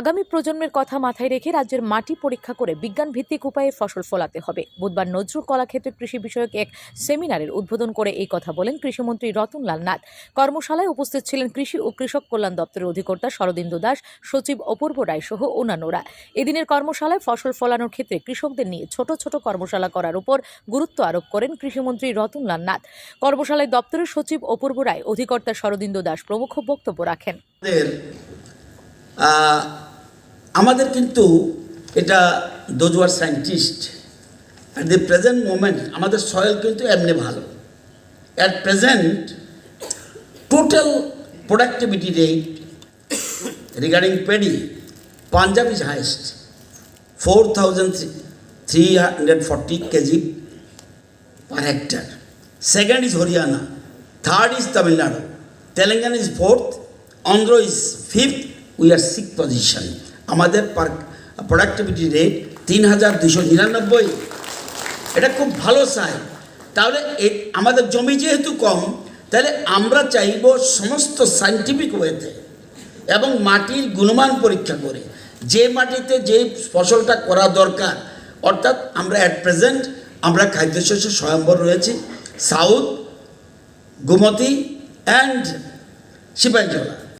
আগামী প্রজন্মের কথা মাথায় রেখে রাজ্যের মাটি পরীক্ষা করে বিজ্ঞান ভিত্তিক উপায়ে ফসল ফলাতে হবে। বুধবার নজরুল কলাক্ষেত্রে কৃষি বিষয়ক এক সেমিনারের উদ্বোধন করে এই কথা বলেন কৃষিমন্ত্রী রতনলাল নাথ। কর্মশালায় উপস্থিত ছিলেন কৃষি ও কৃষক কল্যাণ দপ্তরের অধিকর্তা শরদিন্দু দাস, সচিব অপূর্ব রায় সহ অন্যান্যরা। এদিনের কর্মশালায় ফসল ফলানোর ক্ষেত্রে কৃষকদের নিয়ে ছোট ছোট কর্মশালা করার উপর গুরুত্ব আরোপ করেন কৃষিমন্ত্রী রতনলাল নাথ। কর্মশালায় দপ্তরের সচিব অপূর্ব রায়, অধিকর্তা শরদিন্দু দাস প্রমুখ বক্তব্য রাখেন। আমাদের কিন্তু এটা those are scientist at the present moment আমাদের সয়েল কিন্তু এমনি ভালো at present total productivity rate regarding paddy Punjab is highest four thousand three hundred forty KG hectare. Second is Haryana. Third is Tamil Nadu. Telangana is fourth. Andhra is fifth. We are sixth position. আমাদের পার productivity rate তিন হাজার দুশো নিরানব্বই। এটা খুব ভালো sign তাহলে আমাদের জমি যেহেতু কম, তাহলে আমরা চাইব সমস্ত সাইন্টিফিক ওয়েতে এবং মাটির গুণমান পরীক্ষা করে। যে মাটিতে যে ফসলটা করা দরকার, অর্থাৎ আমরা অ্যাট প্রেজেন্ট আমরা খাদ্যশস্য স্বয়ম্বর রয়েছি, সাউথ, গোমতী অ্যান্ড সিপাহীজলা।